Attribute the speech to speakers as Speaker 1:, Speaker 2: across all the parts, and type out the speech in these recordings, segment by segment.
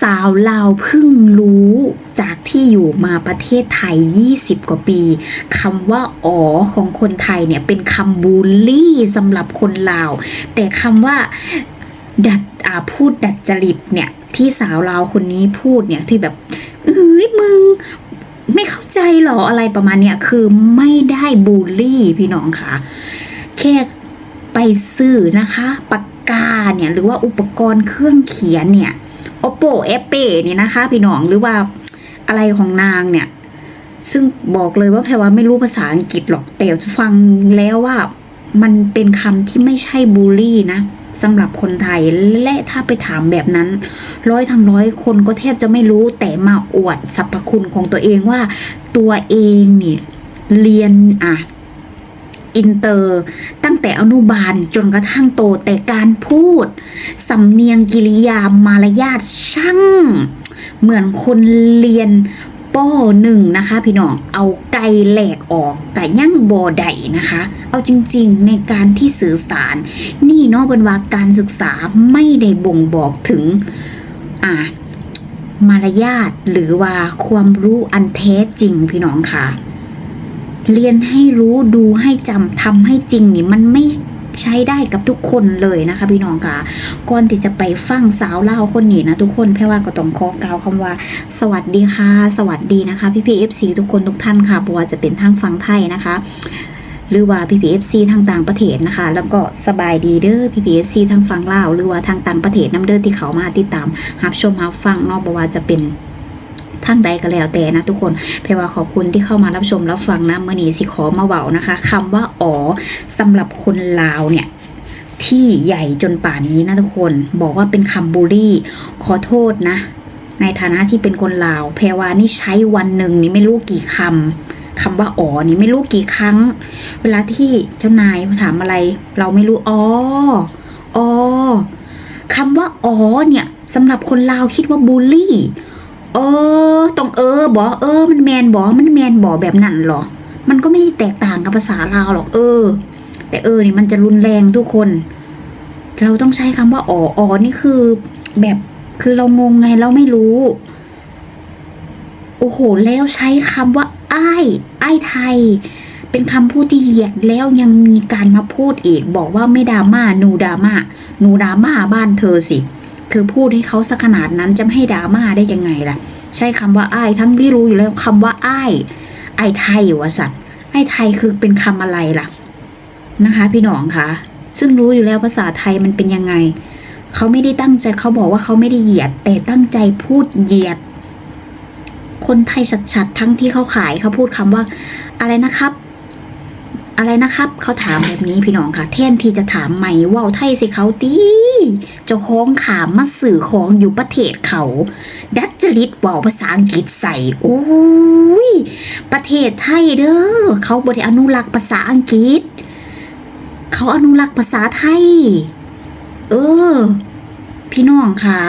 Speaker 1: สาวลาวเพิ่งรู้จากที่อยู่มาประเทศไทย 20 กว่าปีคำว่าอ๋อของคนไทยเนี่ยเป็นคำบูลลี่สำหรับคนลาว แต่คำว่าดัดพูดดัดจริตเนี่ยที่สาวลาวคนนี้พูดเนี่ยที่แบบเอ้ยมึงไม่เข้าใจหรออะไรประมาณเนี้ยคือไม่ได้บูลลี่พี่น้องค่ะ แค่ไปซื้อนะคะปากกาเนี่ยหรือว่าอุปกรณ์เครื่องเขียนเนี่ย oppo f p เนี่ยนะคะ พี่น้องหรือว่าอะไรของนางเนี่ย ซึ่งบอกเลยว่าแพรว่าไม่รู้ภาษาอังกฤษหรอก แต่ฟังแล้วว่ามันเป็นคำที่ไม่ใช่บูลลี่นะสำหรับคนไทยและถ้าไปถามแบบนั้น ร้อยทั้งร้อยคนก็แทบจะไม่รู้แต่มาอวดสรรพคุณของตัวเองว่า ตัวเองเนี่ยเรียนอะ อินเตอร์ ตั้งแต่อนุบาลจนกระทั่งโตแต่การพูด สำเนียงกิริยามารยาทช่างเหมือนคนเรียนปหนึ่งนะคะ พี่น้องเอาไกลแหลกออกไก่ย่างบอไดนะคะ เอาจริงๆในการที่สื่อสาร นี่เนาะบนว่าการศึกษาไม่ได้บ่งบอกถึงอ่ามารยาทหรือว่าความรู้อันแท้จริงพี่น้องค่ะ เรียนให้รู้ดูให้จำทำให้จริงนี่มันไม่ใช้ได้กับทุกคนเลยนะคะพี่น้องค่ะก่อนที่จะไปฟังสาวเล่าคนนี้นะทุกคนแพ่ว่าก็ต้องขอกล่าวคำว่า สวัสดีค่ะ สวัสดีนะคะพี่พีเอฟซีทุกคนทุกท่านค่ะเพราะว่าจะเป็นทางฝั่งไทยนะคะ หรือว่า PPFC ทางต่างประเทศนะคะ แล้วก็สบายดีเด้อ PPFC ทางฝั่งลาวหรือว่าทางต่างประเทศน้ำเด้อที่เขามาติดตามรับชมรับฟังเนอกบ่ว่าจะเป็น ทางใดก็แล้วแต่นะทุกคนเพว่าขอบคุณที่เข้ามารับชมรับฟังนะเมื่อนี้สิขอมาเว้านะคะคำว่าอ๋อสำหรับคนลาวเนี่ยที่ใหญ่จนป่านนี้นะทุกคนบอกว่าเป็นคำบูลลี่ ขอโทษนะ ในฐานะที่เป็นคนลาว แพรวานี่ใช้วันหนึ่งนี่ไม่รู้กี่คำคำว่าอ๋อนี่ไม่รู้กี่ครั้ง เวลาที่เจ้านายถามอะไร เราไม่รู้อ๋ออ๋อคำว่าอ๋อเนี่ยสำหรับคนลาวคิดว่าบูลลี่ เออตรงเออบอเออ มันแมนบอมันแมนบอแบบนั้นหรอ มันก็ไม่ได้แตกต่างกับภาษาลาวหรอกเออ แต่เออนี่มันจะรุนแรงทุกคน เราต้องใช้คำว่าอ๋ออ๋อนี่คือแบบคือเรางงไงเราไม่รู้ โอ้โหแล้วใช้คำว่าอ้ายอ้ายไทย เป็นคำพูดที่เหยียดแล้วยังมีการมาพูดอีก บอกว่าไม่ดราม่าหนูดราม่าหนูดราม่าบ้านเธอสิ เธอพูดให้เขาสักขนาดนั้นจะไม่ให้ดราม่าได้ยังไงล่ะ ใช้คำว่าอ้ายทั้งที่รู้อยู่แล้วคำว่าอ้ายไอายไทยวะสันไอายไทยคือเป็นคำอะไรล่ะนะคะ พี่น้องคะซึ่งรู้อยู่แล้วภาษาไทยมันเป็นยังไง เขาไม่ได้ตั้งใจเขาบอกว่าเขาไม่ได้เหยียด แต่ตั้งใจพูดเหยียด คนไทยชัดๆทั้งที่เขาขายเขาพูดคำว่า อะไรนะครับ อะไรนะครับเขาถามแบบนี้พี่น้องค่ะ แทนที่จะถามใหม่ว่าวไทยสิเขาตีเจ้าของขามมาสื่อของอยู่ประเทศเขา ดัดจริตว่าวภาษาอังกฤษใส่โอ้ยประเทศไทยเด้อเขาบริอนุรักษ์ภาษาอังกฤษ เขาอนุรักษ์ภาษาไทย เออ พี่น้องค่ะ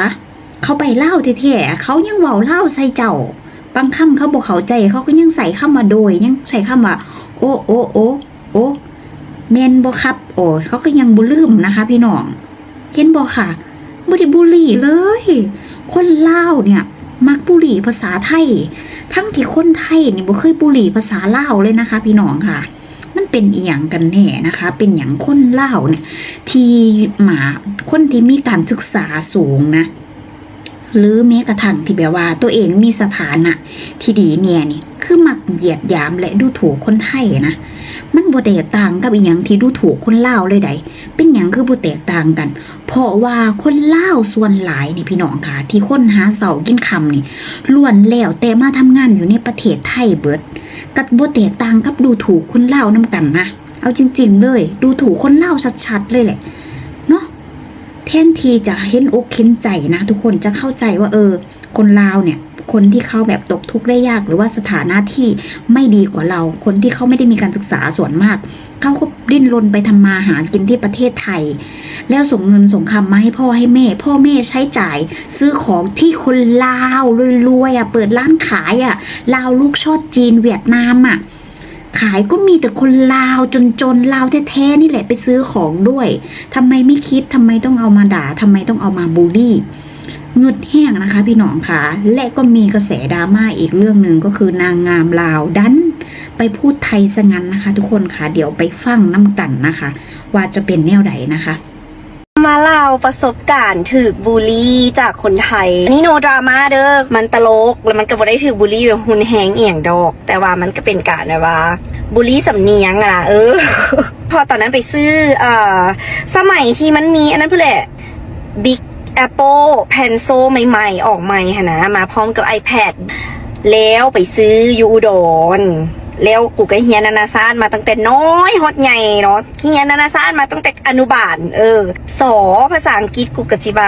Speaker 1: เขาไปเล่าแท้ๆเขายังว้าวเล่าใส่เจ้าบางคำเขาบอกเขาใจเขาก็ยังใส่คำว่าโดยยังใส่คำว่าโอ้โอ้โอ้ อ้เมนบอครับ โอ้เขาก็ยังบุลืมนะคะ พี่น้อง เห็นบอค่ะบไดิบุหรี่เลย คนลาวเนี่ย มักบุหรี่ภาษาไทย ทั้งที่คนไทยนี่บ่เคยบุหรี่ภาษาลาวเลยนะคะ พี่น้องค่ะ มันเป็นอีหยังกันแน่นะคะ เป็นอย่างคนลาวเนี่ย ที่หมาคนที่มีการศึกษาสูงนะ หรือแม้กระทั่งที่แบบว่า ตัวเองมีสถานะที่ดีเนี่ยนี่คือมักเหยียดยามและดูถูกคนไทยนะมันบ่แตกต่างกับอีหยังที่ดูถูกคนลาวเลยใดเป็นหยังคือบ่แตกต่างกัน เพราะว่าคนลาวส่วนหลายนี่พี่น้องค่ะ ที่คนหาเสากินคำนี่ล้วนแล้วแต่มาทำงานอยู่ในประเทศไทยเบิดกับ่แตกต่างกับดูถูกคนลาวนํกันนะเอาจริง ๆ เลย ดูถูกคนลาวชัดๆเลยแหละ แทนทีจะเห็นอกเห็นใจนะ ทุกคนจะเข้าใจว่าเออ คนลาวเนี่ยคนที่เขาแบบตกทุกข์ได้ยาก หรือว่าสถานะที่ไม่ดีกว่าเรา คนที่เขาไม่ได้มีการศึกษาส่วนมากเขาก็ดิ้นรนไปทำมาหากินที่ประเทศไทย แล้วส่งเงินส่งคำมาให้พ่อให้แม่ พ่อแม่ใช้จ่ายซื้อของที่คนลาวรวยๆอะเปิดร้านขายอะลาวลูกชอดจีนเวียดนามอะ ขายก็มีแต่คนลาวจนๆลาวแท้ๆนี่แหละไปซื้อของด้วยทำไมไม่คิดทำไมต้องเอามาด่าทำไมต้องเอามาบูลลี่เงึดแห้งนะคะ พี่น้องคะและก็มีกระแสดราม่าอีกเรื่องหนึ่งก็คือนางงามลาวดัน ไปพูดไทยซะงั้นนะคะ ทุกคนค่ะเดี๋ยวไปฟังน้ำกันนะคะ ว่าจะเป็นแนวไหนนะคะ
Speaker 2: มาเล่าประสบการณ์ถูกบูลลี่จากคนไทยอันนี่โนดราม่าเด้อ มันตลก แล้วมันก็บ่ได้ถูกบูลลี่แบบหุนแหงเอียงดอก แต่ว่ามันก็เป็นการแบบว่าบูลลี่สำเนียงอะนะเออ พอตอนนั้นไปซื้อ เอ่อ สมัยที่มันมี อันนั้นเพื่อแหละ Big Apple Pencil ใหม่ๆ ออกใหม่หะนะ มาพร้อมกับ iPad แล้วไปซื้อยูอุดร แล้วกูก็เฮียนนานาซานมาตั้งแต่น้อยฮอดใหญ่เนาะเฮียนนานาซานมาตั้งแต่อนุบาล เออ สอภาษาอังกฤษกูก็จิบา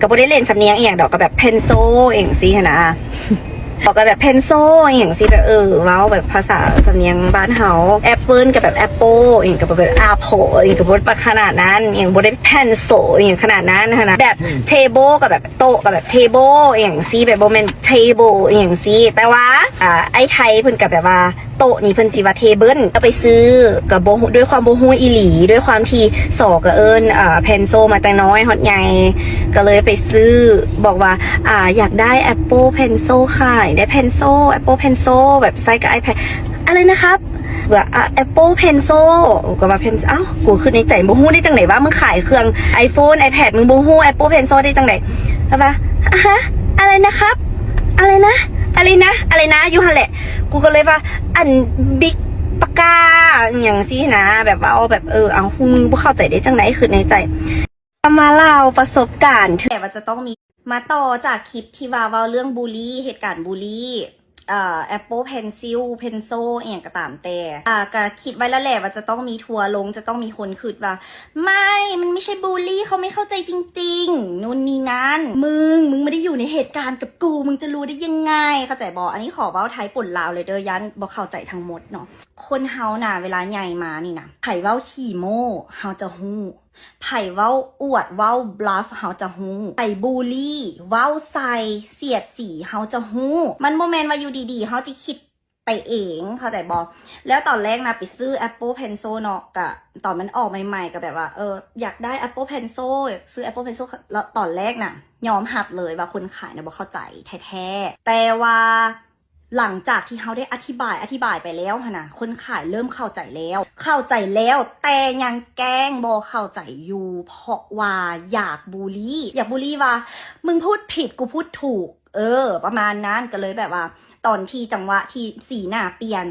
Speaker 2: ก็บ่ได้เล่นสำเนียงอหย่างดอกก็แบบเพนโซเองสิหะนะบอกกันแบบเพนโซอย่างสิแบบเออเว้าแบบภาษาสำเนียงบ้านเฮาแอปเปิลกับแบบแอปเปิลอย่างกับแบบแอปเปิลอย่างกับบทขนาดนั้นอย่างบทได้เพนโซอย่างขนาดนั้นนะนะแบบเทเบิลกับแบบโต๊ะกับแบบเทเบิลอย่างซีแบบโบเมนเทเบิลอย่างซีแต่ว่าอ่าไอ้ไทยเพิ่นกับแบบว่า โต๊ะนี่เพิ่นสิว่าเทเบิลก็ไปซื้อกับโบด้วยความโบฮูอีหลี ด้วยความที่สอกับเอิญอ่าเพนโซมาแต่น้อยฮอตใหญ่ก็เลยไปซื้อบอกว่าอ่าอยากได้ Apple Pencil ค่ะอยากได้ Pencil Apple Pencil แบบใส่กับ iPad อะไรนะครับแบบอะ Apple Pencil ก็ว่า Pencil อ้าวกูคือในใจบูฮู้ได้จังไหนว่ามึงขายเครื่อง iPhone iPad มึงบูฮู้ Apple Pencil ได้จังไหนใช่ปะอะฮะอะไรนะครับ อะไรนะ อะไรนะ อะไรนะอยู่ฮันแหละ กูก็เลยว่า อันบิ๊กปากกาอย่างสินะ แบบว่าเอาแบบเออเอามึงบ่เข้าใจได้จังไหนคือในใจมาเล่าประสบการณ์แต่ว่าจะต้องมีมาต่อจากคลิปที่ว่าเว่าเรื่องบูลลี่เหตุการณ์บูลลี่ เอ่อ Apple Pencil Pencil เอย่างก็ตามแต่อ่าก็คิดไว้แล้วแหละว่าจะต้องมีทัวร์ลงจะต้องมีคนคืดว่า ไม่ มันไม่ใช่บูลลี่เขาไม่เข้าใจจริงๆนู่นนี่นั่นมึง มึงไม่ได้อยู่ในเหตุการณ์กับกู มึงจะรู้ได้ยังไง เข้าใจบออันนี้ขอเว้าไทยป่นลาวเลยเด้อยันบอกเข้าใจทั้งหมดเนาะคนเฮาน่ะเวลาใหญ่มานี่นะไผ่เว้าขี่โม่เฮาจะฮู้ ไผ่เว้าอวดเว้าบลัฟเฮาจะฮู้ไผ่บูลลี่ เว้าใส่เสียดสีเฮาจะฮู้ มันโมเมนต์ว่าอยู่ดีๆเฮาจะคิดไปเองเข้าใจบอแล้วตอนแรกนะไปซื้อ Apple Pencil เนาะกะตอนมันออกใหม่ๆก็แบบว่าเอออยากได้ Apple Pencil ซื้อ Apple Pencil แล้วตอนแรกน่ะ ยอมหักเลยว่าคนขายนะบอกเข้าใจแท้ๆแต่ว่า หลังจากที่เขาได้อธิบายอธิบายไปแล้วนะคนขายเริ่มเข้าใจแล้ว เข้าใจแล้ว แต่ยังแกล้งบอเข้าใจอยู่เพราะว่าอยากบูลลี่ อยากบูลลี่ว่า มึงพูดผิดกูพูดถูก เออ ประมาณนั้นก็เลยแบบว่า ตอนที่จังหวะที่สีหน้าเปลี่ยน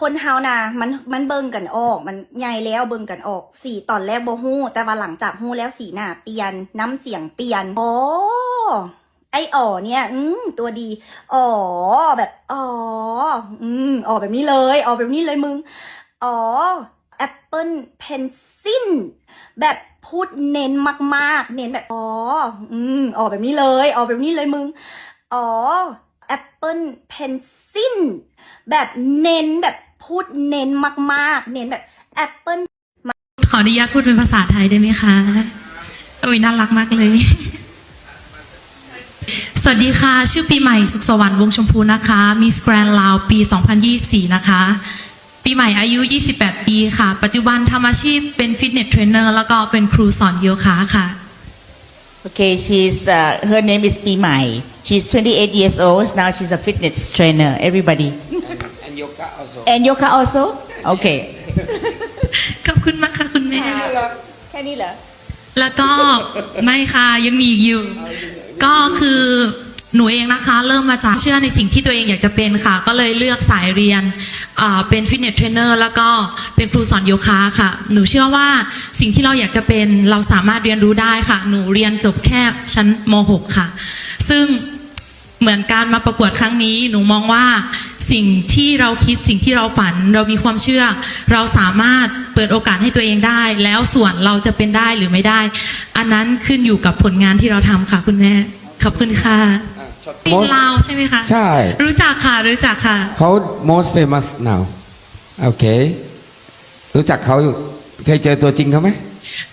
Speaker 2: คนเฮานะมันมันเบิ่งกันออก มันใหญ่แล้วเบิ่งกันออกสีตอนแรกบ่ฮู้แต่ว่าหลังจากฮู้แล้วสีหน้าเปลี่ยนน้ำเสียงเปลี่ยนอ๋อ ไออ๋อเนี่ย อืมตัวดี อ๋อ แบบอ๋อ อืมอ๋อแบบนี้เลย อ๋อแบบนี้เลยมึง อ๋อ Apple Pencil แบบพูดเน้นมาก ๆ เน้นแบบอ๋อ อืมอ๋อแบบนี้เลย อ๋อแบบนี้เลยมึง อ๋อ Apple Pencil แบบเน้นแบบพูดเน้นมาก ๆ เน้นแบบ Apple
Speaker 3: ขออนุญาตพูดเป็นภาษาไทยได้ไหมคะโอ้ยน่ารักมากเลย สวัสดีค่ะ ชื่อปีใหม่สุขสวรรค์วงชมพูนะคะ มีสแกรนลาวปี 2024 นะคะ ปีใหม่อายุ 28 ปีค่ะ ปัจจุบันทำอาชีพเป็นฟิตเนสเทรนเนอร์แล้วก็เป็นครูสอนโยคะค่ะ
Speaker 4: Okay, she's uh, her name is Pimai. She's 28 years old. Now she's a fitness trainer. Everybody.
Speaker 5: and yoga also.
Speaker 4: And yoga also? Okay.
Speaker 3: ขอบคุณมากค่ะคุณแม่
Speaker 4: แค่นี้เหรอ
Speaker 3: แล้วก็ไม่ค่ะยังมีอีกอยู่ ก็คือหนูเองนะคะ เริ่มมาจากเชื่อในสิ่งที่ตัวเองอยากจะเป็นค่ะ ก็เลยเลือกสายเรียนเป็นฟิตเนสเทรนเนอร์แล้วก็เป็นครูสอนโยคะค่ะ หนูเชื่อว่าสิ่งที่เราอยากจะเป็นเราสามารถเรียนรู้ได้ค่ะ หนูเรียนจบแค่ชั้นม .6 ค่ะ ซึ่งเหมือนการมาประกวดครั้งนี้ หนูมองว่า สิ่งที่เราคิดสิ่งที่เราฝัน เรามีความเชื่อ เราสามารถเปิดโอกาสให้ตัวเองได้ แล้วส่วนเราจะเป็นได้หรือไม่ได้ อันนั้นขึ้นอยู่กับผลงานที่เราทำค่ะคุณแม่ขอบคุณค่ะ
Speaker 5: อะช็อต
Speaker 3: ติดลาวใช่ไหมคะ
Speaker 5: ใช่
Speaker 3: รู้จักค่ะ รู้จักค่ะ
Speaker 5: เขา most famous now โอเค รู้จักเขาอยู่เคยเจอตัวจริงเขาไหม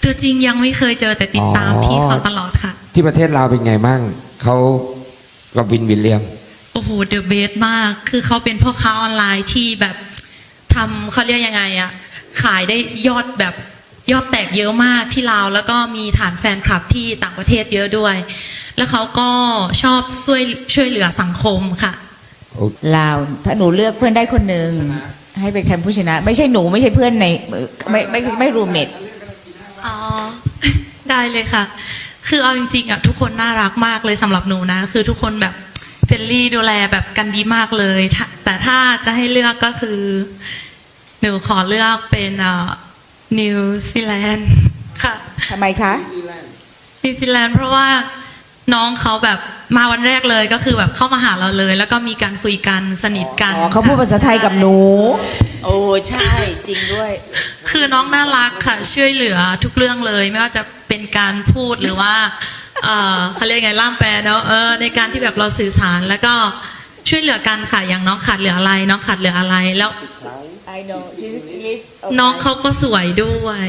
Speaker 3: ตัวจริงยังไม่เคยเจอแต่ติดตาม
Speaker 5: อ๋อ
Speaker 3: พี่เขาตลอดค่ะ
Speaker 5: ที่ประเทศลาวเป็นไงบ้างเขากับวินวิลเลียม
Speaker 3: โอ้โหเดอะเบสมาก คือเขาเป็นพ่อค้าออนไลน์ที่แบบทำเขาเรียกยังไงอะขายได้ยอดแบบยอดแตกเยอะมากที่ลาวแล้วก็มีฐานแฟนคลับที่ต่างประเทศเยอะด้วย แล้วเขาก็ชอบช่วยช่วยเหลือสังคมค่ะ
Speaker 4: ลาวถ้าหนูเลือกเพื่อนได้คนหนึ่งให้เป็นแคมผู้ชนะ ไม่ใช่หนูไม่ใช่เพื่อนในไม่ไม่ไม่ไม่รูเมท
Speaker 3: อ๋อได้เลยค่ะ คือเอาจริงๆอะทุกคนน่ารักมากเลยสำหรับหนูนะ คือทุกคนแบบ เฟรนลี่ดูแลแบบกันดีมากเลยถ้าแต่ถ้าจะให้เลือกก็คือ หนูขอเลือกเป็นเอ่อนิวซีแลนด์ค่ะ
Speaker 4: ทำไมคะ
Speaker 3: นิวซีแลนด์เพราะว่าน้องเขาแบบมาวันแรกเลยก็คือแบบเข้ามาหาเราเลย แล้วก็มีการคุยกันสนิทกัน
Speaker 4: อ๋อเขาพูดภาษาไทยกับหนู โอ้ใช่จริงด้วย
Speaker 3: คือน้องน่ารักค่ะช่วยเหลือทุกเรื่องเลย ไม่ว่าจะเป็นการพูดหรือว่า เออเขาเรียกไงล่ามแปลเนาะเออในการที่แบบเราสื่อสารแล้วก็ช่วยเหลือกันค่ะอย่างน้องขาดเหลืออะไรน้องขาดเหลืออะไรแล้ว
Speaker 4: I know this is
Speaker 3: น้องเขาก็สวยด้วย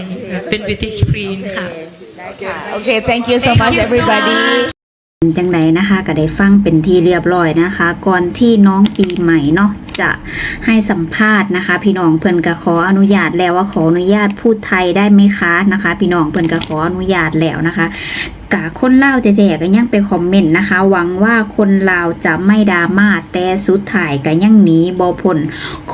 Speaker 3: เป็น beauty queen ค่ะ
Speaker 4: โอเค thank you so
Speaker 3: Thank
Speaker 4: much
Speaker 3: you so
Speaker 4: everybody
Speaker 3: much
Speaker 1: จังไดนะคะก็ได้ฟังเป็นที่เรียบร้อยนะคะ ก่อนที่น้องปีใหม่เนาะจะให้สัมภาษณ์นะคะ พี่น้องเพิ่อนก็ขออนุญาตแล้วว่าขออนุญาตพูดไทยได้ไหมคะนะคะ พี่น้องเพิ่อนก็ขออนุญาตแล้วนะคะกะคนลาวแต่ๆก็ยังไปคอมเมนต์นะคะ หวังว่าคนลาวจะไม่ดราม่าแต่สุดท้ายก็ยังหนีบ่พ้น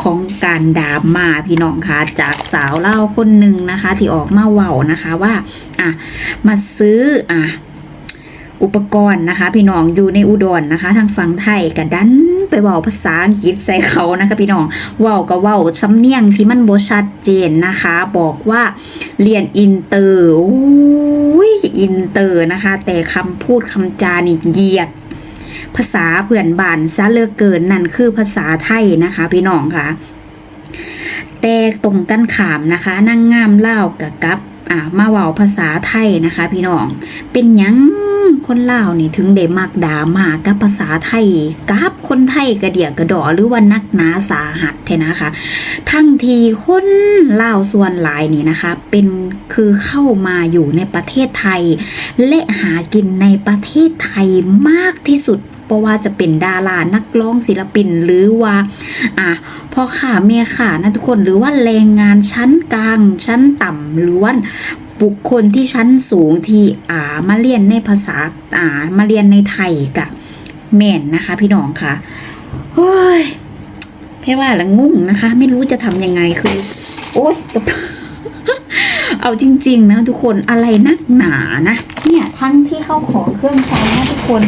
Speaker 1: ของการดราม่าพี่น้องคะจากสาวเล่าคนหนึ่งนะคะ ที่ออกมาเว้านะคะว่าอะมาซื้ออะ อุปกรณ์นะคะ พี่น้องอยู่ในอุดรนะคะ ทางฝั่งไทยกะดันไปเว้าภาษาอังกฤษใส่เขานะคะ พี่น้องเว้าก็เว้าสำเนียงที่มันบชัดเจนนะคะ บอกว่าเรียนอินเตอร์โอ้ยอินเตอร์นะคะ แต่คำพูดคำจานี่เหยียดภาษาเพื่อนบ้านซะเลือเกินนั่นคือภาษาไทยนะคะ พี่น้องค่ะแต่ตรงกันขามนะคะนั่งงามเล่ากับกับอ่ามาเว้าภาษาไทยนะคะ พี่น้องเป็นยัง คนลาวนี่ถึงได้มักด่ามากับภาษาไทยกับคนไทยกระเดียกระดอหรือว่านักหนาสาหัสเทนะคะ ทั้งทีคนลาวส่วนหลายนี่นะคะ เป็นคือเข้ามาอยู่ในประเทศไทย และหากินในประเทศไทยมากที่สุด เพราะว่าจะเป็นดารานักร้องศิลปินหรือว่าอะพ่อข่าแม่ข่านะทุกคนหรือว่าแรงงานชั้นกลางชั้นต่ำหรือว่าบุคคลที่ชั้นสูงที่อ่ามาเรียนในภาษาอ่ามาเรียนในไทยกับแม่นนะคะพี่น้องค่ะโอ้ยแพ่ว่าละงุ่งนะคะ ไม่รู้จะทำยังไงคือ โอ๊ยเอาจริง ๆ นะทุกคนอะไรนักหนานะ เนี่ยทั้งที่เข้าของเครื่องใช้นะทุกคน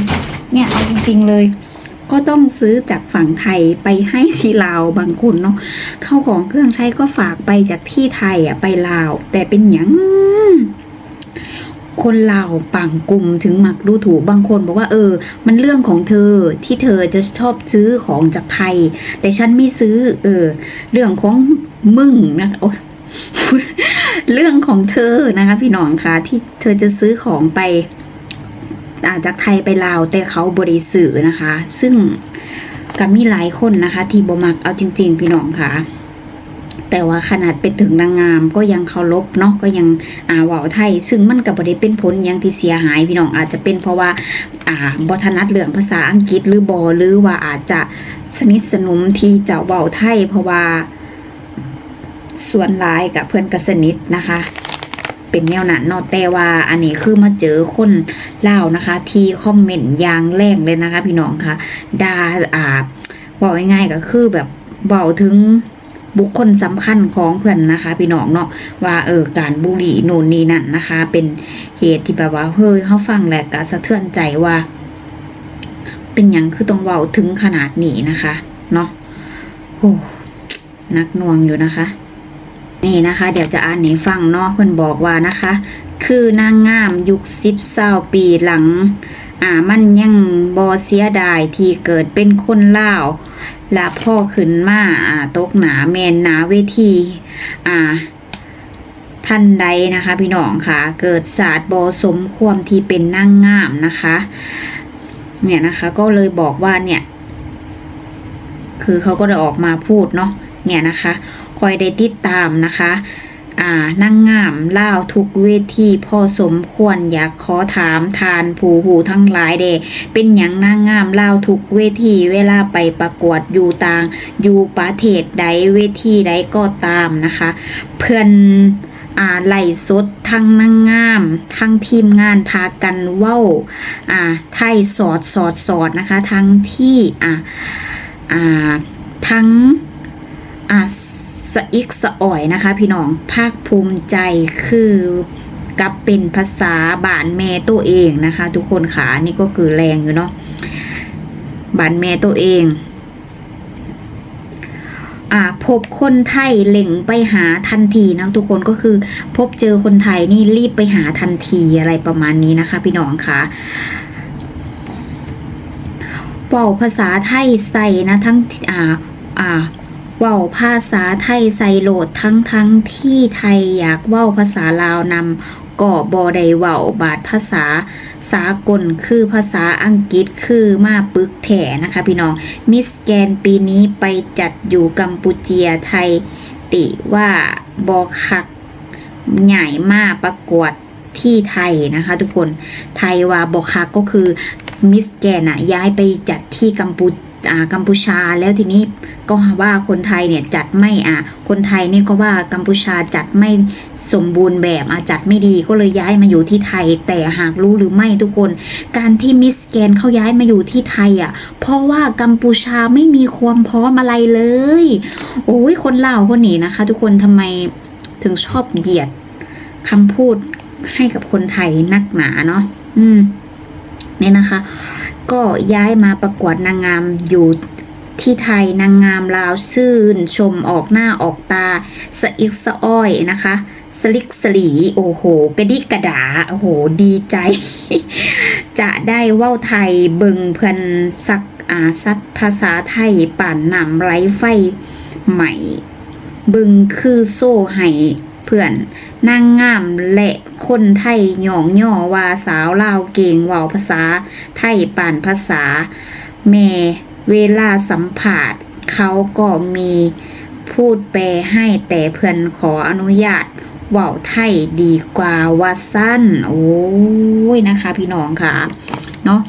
Speaker 1: เนี่ยเอาจริง ๆเลย ก็ต้องซื้อจากฝั่งไทยไปให้ที่ลาวบางคนเนาะเข้าของเครื่องใช้ก็ฝากไปจากที่ไทยอะไปลาว แต่เป็นอย่างคนลาวปังกลุ่มถึงมักดูถูกบางคนบอกว่าเออ มันเรื่องของเธอที่เธอจะชอบซื้อของจากไทย แต่ฉันไม่ซื้อ เออ เรื่องของมึงนะโอ๊ยเรื่องของเธอนะคะ พี่น้องคะที่เธอจะซื้อของไป จากไทยไปลาวแต่เขาบริสื่อนะคะ ซึ่งก็มีหลายคนนะคะ ที่บ่มักเอาจริง ๆ พี่น้องค่ะ แต่ว่าขนาดเป็นถึงนางงามก็ยังเคารพเนาะก็ยังอ่าว่าไทย ซึ่งมันก็บ่ได้เป็นผลยังที่เสียหายพี่น้องอาจจะเป็นเพราะว่าอ่าบ่ถนัดเรื่องภาษาอังกฤษหรือบ่หรือว่าอาจจะสนิทสนมที่จะเว้าไทย เพราะว่าส่วนหลายกับเพื่อนก็สนิทนะคะ เป็นแนวนั้นเนาะแต่ว่าอันนี้คือมาเจอคนเล่านะคะ ที่คอมเมนต์ยางแรงเลยนะคะ พี่น้องค่ะดาอ่าบอกง่ายๆก็คือแบบเบาถึงบุคคลสำคัญของเพื่อนนะคะ พี่น้องเนาะว่าเออการบุหรี่นู่นนี่นั่นนะคะ เป็นเหตุที่แบบว่าเฮ้ยเขาฟังแล้วก็สะเทือนใจว่า เป็นอย่างคือต้องเว้าถึงขนาดนี้นะคะ เนาะโอ้นักน่วงอยู่นะคะ นี่นะคะ เดี๋ยวจะอ่านให้ฟังเนาะเพิ่นบอกว่านะคะ คือนางงามยุคสิบเศร้าปีหลัง อ่ามันยังบอเสียดายที่เกิดเป็นคนล่าและพ่อขึ้นมาอ่าตกหนาแมนหนาเวทีอ่าท่านใดนะคะพี่น้องค่ะ เกิดศาสตร์บอสมความที่เป็นนางงามนะคะ เนี่ยนะคะก็เลยบอกว่าเนี่ย คือเขาก็ได้ออกมาพูดเนาะเนี่ยนะคะ คอยได้ติดตามนะคะอ่านางงามเล่าทุกเวทีพ่อสมควรอยากขอถามทานผู้หูทั้งหลายเดเป็นอย่างนางงามเล่าทุกเวทีเวลาไปประกวดอยู่ต่าง อยู่ประเทศใดเวทีใดก็ตามนะคะ เพื่อนอ่าไล่สดทั้งนางงาม ทั้งทีมงานพากันเว้าอ่าไทยสอดสอดสอดนะคะ ทั้งที่อ่าอ่าทั้งอ่า สะอิกสะอ่อยนะคะ พี่น้องภาคภูมิใจคือกับเป็นภาษาบ้านแม่ตัวเองนะคะ ทุกคนขานี่ก็คือแรงอยู่เนาะบ้านแม่ตัวเองอ่าพบคนไทยเล็งไปหาทันทีนะทุกคนก็คือพบเจอคนไทยนี่รีบไปหาทันทีอะไรประมาณนี้นะคะ พี่น้องค่ะเว้าภาษาไทยใส่นะทั้งอ่าอ่า ว้าภาษาไทยใส่โหลดทั้งทั้งที่ไทยอยากว้าภาษาลาวนำก็บอได้ว้าบาดภาษาสากลคือภาษาอังกฤษคือมาปึกแถนะคะพี่น้องมิสแกนปีนี้ไปจัดอยู่กัมพูเจียไทยติว่าบอคักใหญ่มากประกวดที่ไทยนะคะทุกคนไทยว่าบอคักก็คือมิสแกนอะย้ายไปจัดที่กัมพู กัมพูชาแล้วทีนี้ก็ว่าคนไทยเนี่ยจัดไม่อะคนไทยเนี่ยก็ว่ากัมพูชาจัดไม่สมบูรณ์แบบอะจัดไม่ดีก็เลยย้ายมาอยู่ที่ไทย แต่หากรู้หรือไม่ทุกคน การที่มิสแกนเขาย้ายมาอยู่ที่ไทยอะเพราะว่ากัมพูชาไม่มีความพร้อมอะไรเลย โอ้ยคนเล่าคนนี้นะคะ ทุกคนทำไมถึงชอบเหยียดคำพูดให้กับคนไทยนักหนาเนาะอืมเนี่ยนะคะ ก็ย้ายมาประกวดนางงามอยู่ที่ไทยนางงามลาวซื่น ชมออกหน้าออกตาสะอิกสะอ้อยนะคะ สลิกสลี โอ้โห กระดิกระดา โอ้โห ดีใจ จะได้เว้าไทยเบิงเพื่อนสักอาซัดภาษาไทยป่านนำไร้ไฟใหม่ บึงคือโซ่ให้ พื่อนนางงามและคนไทยหยองย่อว่าสาวลาวเก่งว่าภาษา ไทยป่านภาษา แม่เวลาสัมผัสเขาก็มีพูดแปลให้แต่เพื่อนขออนุญาตว่าไทยดีกว่าว่าสั้น โอ้ยนะคะ พี่น้องค่ะเนาะ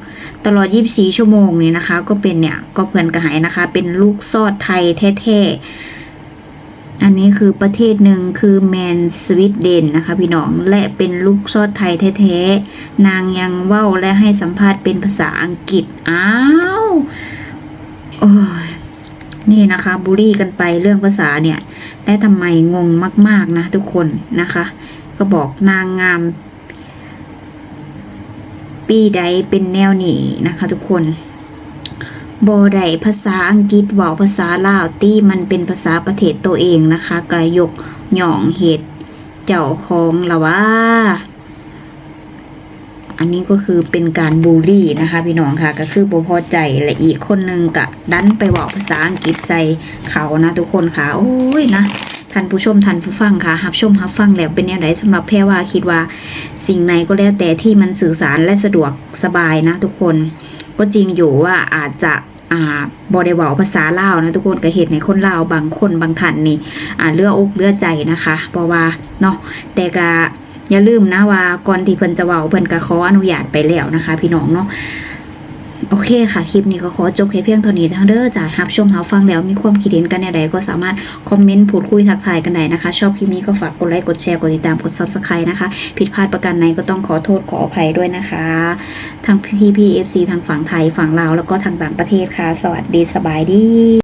Speaker 1: ตลอด 24 ชั่วโมงเนี่ยนะคะ ก็เป็นเนี่ยก็เพื่อนกระหายนะคะ เป็นลูกซอดไทยแท้ๆ อันนี้คือประเทศหนึ่งคือแมนสวิตเดนนะคะพี่น้องและเป็นลูกซอดไทยแท้ๆ นางยังเว้าและให้สัมภาษณ์เป็นภาษาอังกฤษ อ้าวโอ้ยนี่นะคะบูลลี่กันไปเรื่องภาษาเนี่ยและทำไมงงมาก ๆ นะทุกคนนะคะ ก็บอกนางงาม ปีใดเป็นแนวนี้นะคะทุกคน บอไดภาษาอังกฤษเว่าภาษาลาวตี้มันเป็นภาษาประเทศตัวเองนะคะกายกหย่องเหตุเจ้าของละว่า อันนี้ก็คือเป็นการบูลลี่นะคะ พี่น้องค่ะก็คือบ่พอใจและอีกคนนึงกะดันไปเว่าภาษาอังกฤษใส่เขานะทุกคนค่ะ โอ้ยนะท่านผู้ชมท่านผู้ฟังค่ะรับชมรับฟังแล้วเป็นแนวไหนสำหรับแพรว่าคิดว่า สิ่งไหนก็แล้วแต่ที่มันสื่อสารและสะดวกสบายนะทุกคน ก็จริงอยู่ว่าอาจจะ อ่าบอได้เว้าภาษาลาวนะทุกคนก็เห็นในคนลาวบางคนบางท่านนี่อ่าเลืออกเลือใจนะคะเพราะว่าเนาะแต่ก็อย่าลืมนะว่าก่อนที่เพิ่นจะเว้าเพิ่นก็ขออนุญาตไปแล้วนะคะ พี่น้องเนาะ โอเคค่ะ คลิปนี้ก็ขอจบแค่เพียงเท่านี้ทั้งเด้อจากรับชมหาฟังแล้วมีความคิดเห็นกันอย่างไรก็สามารถคอมเมนต์พูดคุยทักทายกันได้นะคะ ชอบคลิปนี้ก็ฝากกดไลค์กดแชร์กดติดตามกดซับสไครต์นะคะ ผิดพลาดประการใดก็ต้องขอโทษขออภัยด้วยนะคะทั้งพี่พีเอฟซีทางฝั่งไทยฝั่งลาวแล้วก็ทางต่างประเทศค่ะ สวัสดีสบายดี